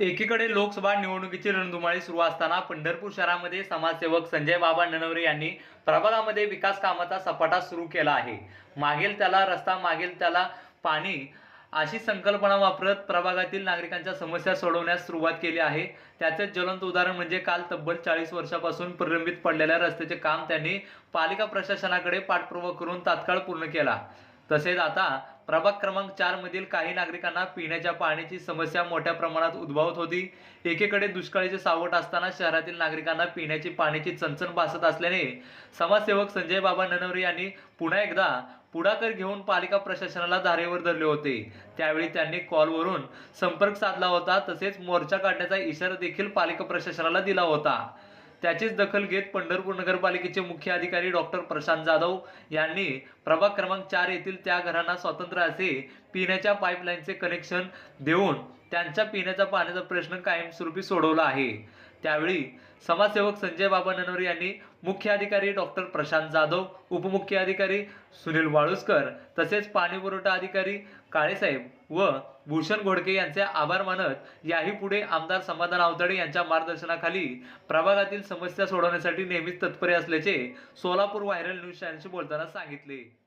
एकीकडे लोकसभा निवडणुकीची रणधुमाळी सुरू असताना पंढरपूर शहरामध्ये समाजसेवक संजय बाबा ननवरे यांनी प्रभागामध्ये विकास कामाचा सपाटा सुरू केला आहे. मागेल त्याला रस्ता मागेल त्याला पाणी अशी संकल्पना वापरत प्रभागातील नागरिकांच्या समस्या सोडवण्यास सुरुवात केली आहे. त्याचे ज्वलंत उदाहरण म्हणजे काल तब्बल चाळीस वर्षापासून प्रलंबित पडलेल्या रस्त्याचे काम त्यांनी पालिका प्रशासनाकडे पाठपुरावा करून तात्काळ पूर्ण केला. तसेच आता प्रभाग क्रमांक चार मधील काही नागरिकांना पिण्याच्या पाण्याची समस्या मोठ्या प्रमाणात उद्भवत होती. एकीकडे दुष्काळीचे सावट असताना शहरातील नागरिकांना पिण्याची पाण्याची चणचण भासत असल्याने समाजसेवक संजय बाबा ननवरे यांनी पुन्हा एकदा पुढाकार घेऊन पालिका प्रशासनाला धारेवर धरले होते. त्यावेळी त्यांनी कॉलवरून संपर्क साधला होता तसेच मोर्चा काढण्याचा इशारा देखील पालिका प्रशासनाला दिला होता. त्याचीच दखल घेत पंढरपूर नगरपालिकेचे मुख्य अधिकारी डॉक्टर प्रशांत जाधव यांनी प्रभाग क्रमांक चार येथील त्या घरांना स्वतंत्र असे पिण्याच्या पाईपलाईनचे कनेक्शन देऊन त्यांच्या पिण्याच्या पाण्याचा प्रश्न कायमस्वरूपी सोडवला आहे. त्यावेळी समाजसेवक संजय बाबा ननवरे यांनी मुख्य अधिकारी डॉक्टर प्रशांत जाधव उपमुख्य अधिकारी सुनील वाळुसकर तसेच पाणी पुरवठा अधिकारी काळेसाहेब व भूषण घोडके यांचे आभार मानत याही पुढे आमदार समाधान आवतडे यांच्या मार्गदर्शनाखाली प्रभागातील समस्या सोडवण्यासाठी नेहमीच तत्पर असल्याचे सोलापूर व्हायरल न्यूज चॅनलशी बोलताना सांगितले.